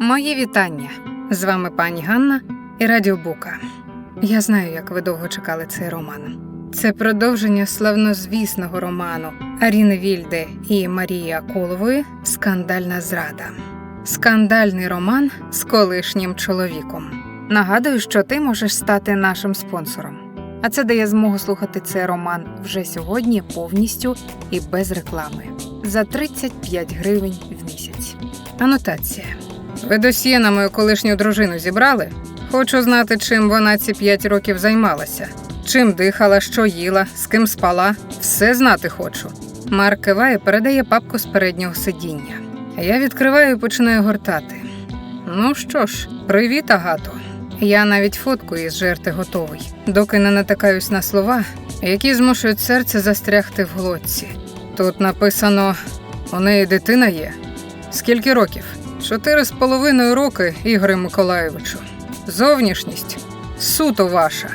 Мої вітання. З вами пані Ганна і Радіо Бука. Я знаю, як ви довго чекали цей роман. Це продовження славнозвісного роману Аріни Вільде і Марії Аколової Скандальна зрада. Скандальний роман з колишнім чоловіком. Нагадую, що ти можеш стати нашим спонсором. А це дає змогу слухати цей роман вже сьогодні повністю і без реклами за 35 гривень в місяць. Анотація. Ви досьє на мою колишню дружину зібрали? Хочу знати, чим вона ці 5 років займалася. Чим дихала, що їла, з ким спала. Все знати хочу. Марк киває передає папку з переднього сидіння. Я відкриваю і починаю гортати. Ну що ж, привіт, Агато. Я навіть фотку із жерти готовий, доки не натикаюсь на слова, які змушують серце застрягти в глотці. Тут написано: у неї дитина є. Скільки років? Чотири з половиною роки, Ігоре Миколаєвичу. Зовнішність суто ваша.